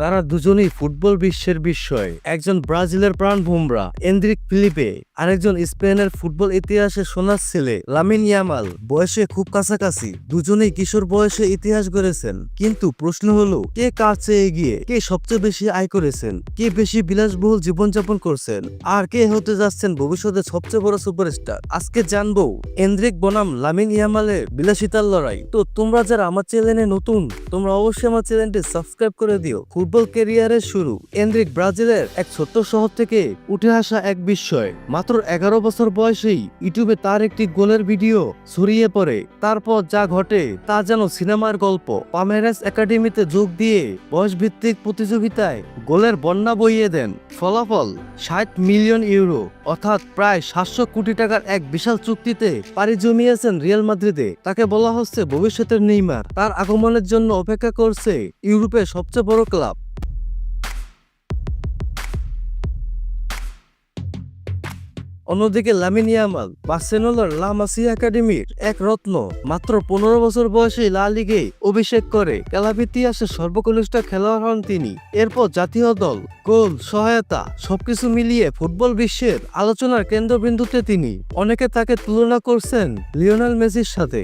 তারা দুজনেই ফুটবল বিশ্বের বিস্ময়। একজন ব্রাজিলের প্রাণ ভুমরা এন্দ্রিক ফিলিপে, আরেকজন স্পেনের ফুটবল ইতিহাসে সোনার ছেলে, লামিন ইয়ামাল। বয়সে খুব কাছাকাছি, দুজনেই কিশোর বয়সে ইতিহাস গড়েছেন। কিন্তু প্রশ্ন হলো, কে কার চেয়ে এগিয়ে, কে সবচেয়ে বেশি আয় করেছেন, কে বেশি বিলাসবহুল জীবনযাপন করছেন, আর কে হতে যাচ্ছেন ভবিষ্যতে সবচেয়ে বড় সুপারস্টার? আজকে জানব, এন্দ্রিক বনাম লামিন ইয়ামালের বিলাসিতার লড়াই। তো তোমরা যারা আমার চ্যানেলে নতুন, তোমরা অবশ্যই আমার চ্যানেলটি সাবস্ক্রাইব করে দিও। ফুটবল ক্যারিয়ারের শুরু এন্দ্রিক ব্রাজিলের এক ছোট্ট শহর থেকে উঠে আসা এক বিস্ময়। মাত্র এগারো বছর বয়সেই ইউটিউবে তার একটি গোলের ভিডিও ছড়িয়ে পড়ে। তারপর যা ঘটে তা যেন সিনেমার গল্প। পামেরাস একাডেমিতে যোগ দিয়ে বয়সভিত্তিক প্রতিযোগিতায় গোলের বন্যা বইয়ে দেন। ফলাফল ষাট মিলিয়ন ইউরো, অর্থাৎ প্রায় সাতশো কোটি টাকার এক বিশাল চুক্তিতে পাড়ি জমিয়েছেন রিয়াল মাদ্রিদে। তাকে বলা হচ্ছে ভবিষ্যতের নেইমার। তার আগমনের জন্য অপেক্ষা করছে ইউরোপের সবচেয়ে বড় ক্লাব। অন্যদিকে লামিন ইয়ামাল বার্সেলোনার লা মাসিয়া একাডেমির এক রত্ন, মাত্র পনেরো বছর বয়সে লা লিগে অভিষেক করে। ক্লাব ইতিহাসে সর্বকনিষ্ঠ খেলোয়াড় হন তিনি। এরপর জাতীয় দল, গোল, সহায়তা সবকিছু মিলিয়ে ফুটবল বিশ্বের আলোচনার কেন্দ্রবিন্দুতে তিনি। অনেকে তাকে তুলনা করছেন লিওনাল মেসির সাথে।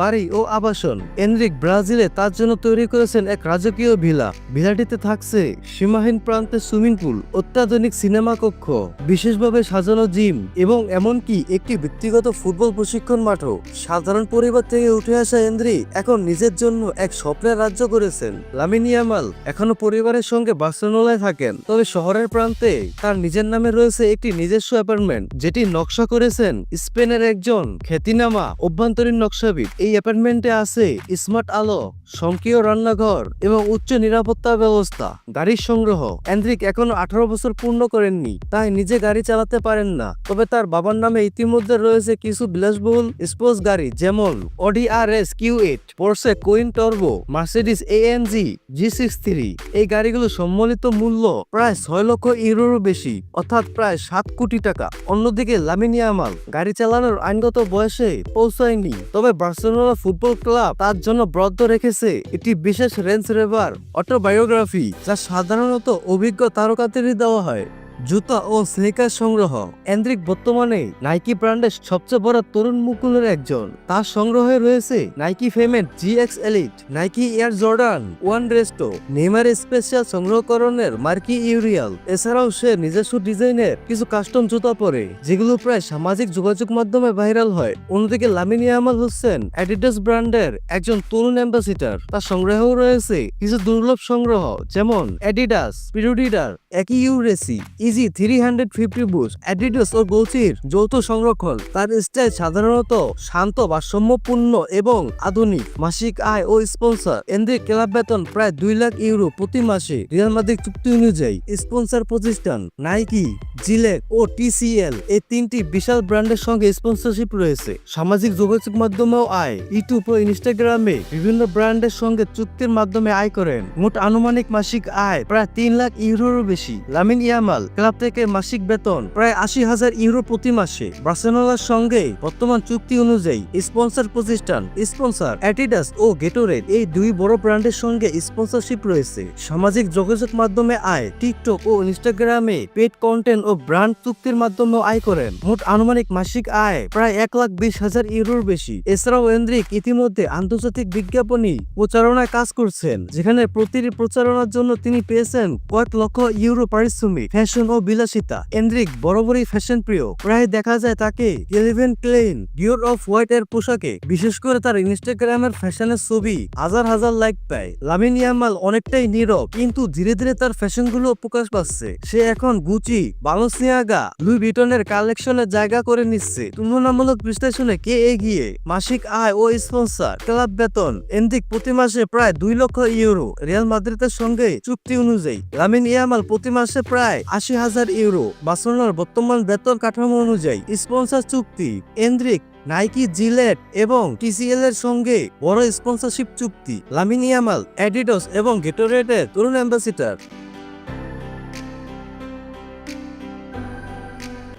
বাড়ি ও আবাসন। এনরিক ব্রাজিলে তার জন্য তৈরি করেছেন এক রাজকীয় ভিলা। ভিলাটিতে থাকছে সীমাহীন প্রান্তে সুইমিং পুল, অত্যাধুনিক সিনেমা কক্ষ, বিশেষভাবে সাজানো জিম এবং এমনকি একটি ব্যক্তিগত ফুটবল প্রশিক্ষণ মাঠও। সাধারণ পরিবার থেকে উঠে আসা এন্দ্রি এখন নিজের জন্য এক স্বপ্নের রাজ্য করেছেন লামিনিয়ামাল এখনও পরিবারের সঙ্গে বার্সেলোনায় থাকেন, তবে শহরের প্রান্তে তার নিজের নামে রয়েছে একটি নিজস্ব অ্যাপার্টমেন্ট, যেটি নকশা করেছেন স্পেনের একজন খ্যাতিনামা, অভ্যন্তরীণ নকশাবিদ এই অ্যাপার্টমেন্টে আছে স্মার্ট আলো, স্বয়ংক্রিয় রান্নাঘর এবং উচ্চ নিরাপত্তা ব্যবস্থা, গাড়ির সংগ্রহ। অ্যান্ড্রিক এখনও আঠারো বছর পূর্ণ করেননি, তাই নিজে গাড়ি চালাতে পারেন না। তবে তার বাবার নামে ইতিমধ্যে রয়েছে কিছু বিলাসবহুল স্পোর্টস গাড়ি যেমন Audi R S Q eight Porsche queen turbo, Mercedes AMG G six three. এই গাড়িগুলো সম্মিলিত মূল্য প্রায় ছয় লক্ষ ইউরোরও বেশি, অর্থাৎ প্রায় সাত কোটি টাকা। অন্যদিকে লামিনিয়ামাল গাড়ি চালানোর আইনগত বয়সে পৌঁছায়নি, তবে বার্সেলোনা ফুটবল ক্লাব তার জন্য ব্রত রেখেছে একটি বিশেষ রেঞ্জ রেভার অটোবায়োগ্রাফি, যা সাধারণত অভিজ্ঞ তারকাদেরই দেওয়া হয়। জুতা ও স্নেকার সংগ্রহ। এন্দ্রিক বর্তমানে নাইকি ব্র্যান্ডের সবচেয়ে বড় তরুণ মুকুলের একজন। তার সংগ্রহে রয়েছে Nike ফেমেন্ট G X elite, Nike Air Jordan, one রেস্টো Neymar special সংগ্রহকরণের মার্কি ইউরিয়াল। এছাড়াও সে নিজস্ব ডিজাইনের কিছু কাস্টম জুতা পরে, যেগুলো প্রায় সামাজিক যোগাযোগ মাধ্যমে ভাইরাল হয়। অন্যদিকে লামিনী আমাল হোসেন অ্যাডিডাস ব্র্যান্ডের একজন তরুণ অ্যাম্বাসিডার। তার সংগ্রহেও রয়েছে কিছু দুর্লভ সংগ্রহ, যেমন অ্যাডিডাস, পিরোডিডার, একই ইউরেসি Yeezy three hundred fifty boost Adidas ও গোচির যৌথ সংরক্ষণ। তার স্টাইল সাধারণত শান্ত, ভারসাম্যপূর্ণ এবং আধুনিক। মাসিক আয় ও স্পন্সর এনদের ক্লাব বেতন প্রায় দুই লাখ ইউরো প্রতি মাসে। রিয়াল মাদ্রিদ চুক্তি অনুযায়ী স্পন্সর প্রতিষ্ঠান নাইকি জিলেক ও টিসিএল এই তিনটি বিশাল ব্র্যান্ডের সঙ্গে স্পন্সরশিপ রয়েছে। সামাজিক যোগাযোগ মাধ্যমেও আয়। ইউটিউব ও ইনস্টাগ্রামে বিভিন্ন ব্র্যান্ডের সঙ্গে চুক্তির মাধ্যমে আয় করেন। মোট আনুমানিক মাসিক আয় প্রায় তিন লাখ ইউরোরও বেশি। লামিন ইয়ামাল ক্লাব থেকে মাসিক বেতন প্রায় আশি হাজার ইউরো প্রতি মাসে। বার্সেলোনার সঙ্গে বর্তমান চুক্তি অনুযায়ী স্পন্সর প্রতিষ্ঠান স্পন্সর অ্যাডিডাস ও গেটোরেড এই দুই বড় ব্র্যান্ডের সঙ্গে স্পন্সরশিপ রয়েছে। সামাজিক যোগাযোগ মাধ্যমে আয়, টিকটক ও ইনস্টাগ্রামে পেড কন্টেন্ট ও ব্র্যান্ড চুক্তির মাধ্যমে আয় করেন। মোট আনুমানিক মাসিক আয় প্রায় এক লাখ বিশ হাজার ইউরোর বেশি। এছাড়াও এন্দ্রিক ইতিমধ্যে আন্তর্জাতিক বিজ্ঞাপনী প্রচারণায় কাজ করছেন, যেখানে প্রতিটি প্রচারণার জন্য তিনি পেয়েছেন কয়েক লক্ষ ইউরো পারিশ্রমিক। ফ্যাশন ও বিলাসিতা। এন্দ্রিক বরাবরই ফ্যাশন প্রিয়। প্রায় দেখা যায় তাকে ইলেভেন ক্লেন ডিওর অফ হোয়াইট এর পোশাকে। বিশেষ করে তার ইনস্টাগ্রামের ফ্যাশনের ছবি হাজার হাজার লাইক পায়। লামিন ইয়ামাল অনেকটাই নীরব, কিন্তু ধীরে ধীরে তার ফ্যাশনগুলো প্রকাশ পাচ্ছে। সে এখন গুচি বালোসিয়াগা লুই ভিটনের কালেকশনের জায়গা করে নিচ্ছে। তুলনামূলক বিশ্লেষণে কে এগিয়ে? মাসিক আয় ও স্পন্সর ক্লাব বেতন। এন্দিক প্রতি মাসে প্রায় দুই লক্ষ ইউরো। রিয়াল মাদ্রিদের সঙ্গে চুক্তি অনুযায়ী, লামিন ইয়ামাল প্রতি মাসে প্রায় আশি হাজার ইউরো। বার্সেলোনার বর্তমান বেতন কাঠামো অনুযায়ী স্পন্সর চুক্তি এন্দ্রিক নাইকি, জিলেট এবং টিসিএল এর সঙ্গে বড় স্পন্সরশিপ চুক্তি লামিনিয়ামাল এডিডস এবং গেটোরেটের তরুণ অ্যাম্বাসিডার।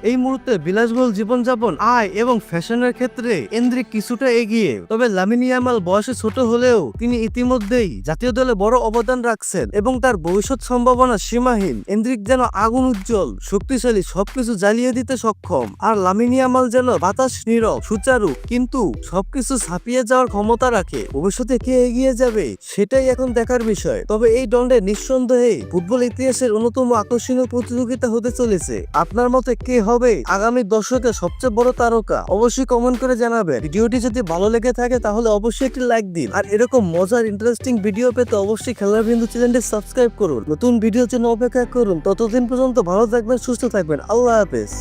এই মুহূর্তে বিলাসবহুল জীবনযাপন, আয় এবং ফ্যাশনের ক্ষেত্রে এন্দ্রিক কিছুটা এগিয়ে। তবে লামিনী ইয়ামাল বয়সে ছোট হলেও তিনি ইতিমধ্যেই জাতীয় দলে বড় অবদান রাখছেন এবং তার ভবিষ্যৎ সম্ভাবনা সীমাহীন। এন্দ্রিক যেন আগুন উজ্জ্বল, শক্তিশালী সবকিছু জ্বালিয়ে দিতে সক্ষম। আর লামিনী ইয়ামাল যেন বাতাস নীরব, সুচারু, কিন্তু সবকিছু ছাপিয়ে যাওয়ার ক্ষমতা রাখে। ভবিষ্যতে কে এগিয়ে যাবে, সেটাই এখন দেখার বিষয়। তবে এই দণ্ডে নিঃসন্দেহে ফুটবল ইতিহাসের অন্যতম আকর্ষণীয় প্রতিযোগিতা হতে চলেছে। আপনার মতে কে হবে। আগামী দশকে সবচেয়ে বড় তারকা অবশ্যই কমেন্ট করে জানাবেন। ভিডিওটি যদি ভালো লেগে থাকে তাহলে অবশ্যই একটি লাইক দিন। আর এরকম মজার ইন্টারেস্টিং ভিডিও পেতে অবশ্যই খেলার বিন্দু চ্যানেলটি সাবস্ক্রাইব করুন। নতুন ভিডিওর জন্য অপেক্ষা করুন। ততদিন পর্যন্ত ভালো থাকবেন, সুস্থ থাকবেন। আল্লাহ হাফেজ।